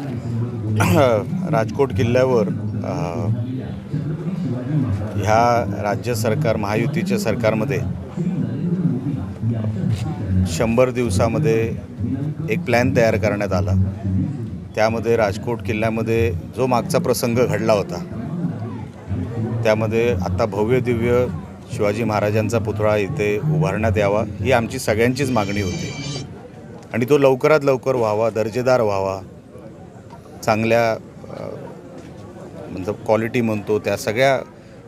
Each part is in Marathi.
राजकोट किल्ल्यावर ह्या राज्य सरकार महायुतीच्या सरकारमध्ये शंभर दिवसामध्ये एक प्लॅन तयार करण्यात आला. त्यामध्ये राजकोट किल्ल्यामध्ये जो मागचा प्रसंग घडला होता त्यामध्ये आता भव्य दिव्य शिवाजी महाराजांचा पुतळा इथे उभारण्यात यावा ही आमची सगळ्यांचीच मागणी होती. आणि तो लवकरात लवकर व्हावा दर्जेदार व्हावा चांगल्या म्हणजे क्वालिटी म्हणतो त्या सगळ्या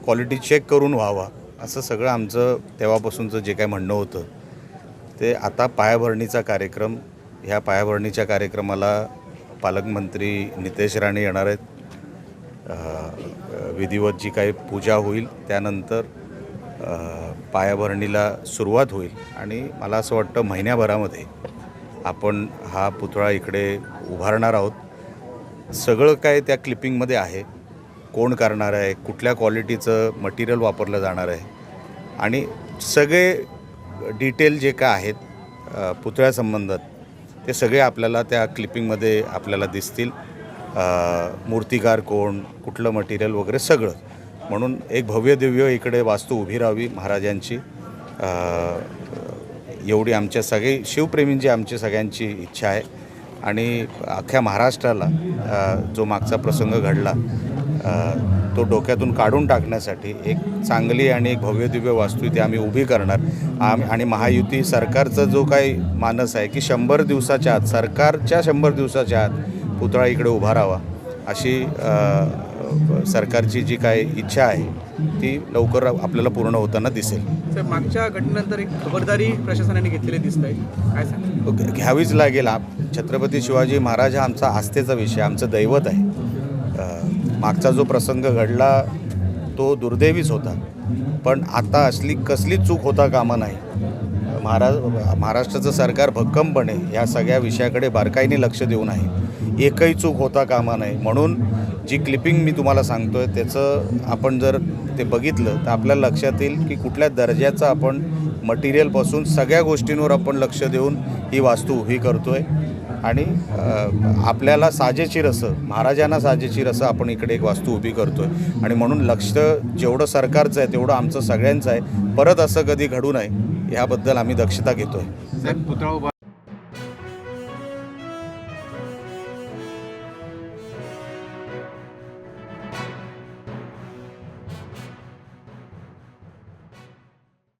क्वालिटी चेक करून व्हावा असं सगळं आमचं तेव्हापासूनचं जे काय म्हणणं होतं. ते आता पायाभरणीचा कार्यक्रम ह्या पायाभरणीच्या कार्यक्रमाला पालकमंत्री नितेश राणे येणार आहेत. विधिवत जी काही पूजा होईल त्यानंतर पायाभरणीला सुरुवात होईल. आणि मला असं वाटतं महिन्याभरामध्ये आपण हा पुतळा इकडे उभारणार आहोत. सगळं काय त्या क्लिपिंगमध्ये आहे. कोण करणार आहे कुठल्या क्वालिटीचं मटेरियल वापरलं जाणार आहे. आणि सगळे डिटेल जे काय आहेत पुतळ्यासंबंधात ते सगळे आपल्याला त्या क्लिपिंगमध्ये आपल्याला दिसतील. मूर्तिकार कोण कुठलं मटेरियल वगैरे सगळं. म्हणून एक भव्य दिव्य इकडे वास्तू उभी राहावी महाराजांची. एवढी आमच्या सगळी शिवप्रेमींची आमची सगळ्यांची इच्छा आहे. आणि अख्ख्या महाराष्ट्राला जो मागचा प्रसंग घडला तो डोक्यातून काढून टाकण्यासाठी एक चांगली आणि एक भव्य दिव्य वास्तू इथे आम्ही उभी करणार. आम आणि महायुती सरकारचा जो काही मानस आहे की शंभर दिवसाच्या आत सरकारच्या शंभर दिवसाच्या आत पुतळा इकडे उभा राहावा अशी सरकारची जी काय इच्छा आहे ती लवकर आपल्याला पूर्ण होताना दिसेल. मागच्या घटनेनंतर एक खबरदारी प्रशासनाने घेतलेली दिसत आहे. काय सांग घ्यावीच लागेल. आप छत्रपती शिवाजी महाराज हा आमचा आस्थेचा विषय आमचं दैवत आहे. मागचा जो प्रसंग घडला तो दुर्दैवीच होता. पण आता असली कसली चूक होता कामा नाही. महाराज महाराष्ट्राचं सरकार भक्कमपणे या सगळ्या विषयाकडे बारकाईने लक्ष देऊन आहे. एकही चूक होता कामा नाही. म्हणून जी क्लिपिंग मी तुम्हाला सांगतो आहे त्याचं आपण जर ते बघितलं तर आपल्याला लक्षात येईल की कुठल्या दर्जाचं आपण मटेरियलपासून सगळ्या गोष्टींवर आपण लक्ष देऊन ही वास्तू उभी करतो आहे आणि आपल्याला साजेची रसं महाराजांना साजेची रसं आपण इकडे एक वास्तू उभी करतो आहे आणि म्हणून लक्ष जेवढं सरकारचं आहे तेवढं आमचं सगळ्यांचं आहे. परत असं कधी घडू नये याबद्दल आम्ही दक्षता घेतो आहे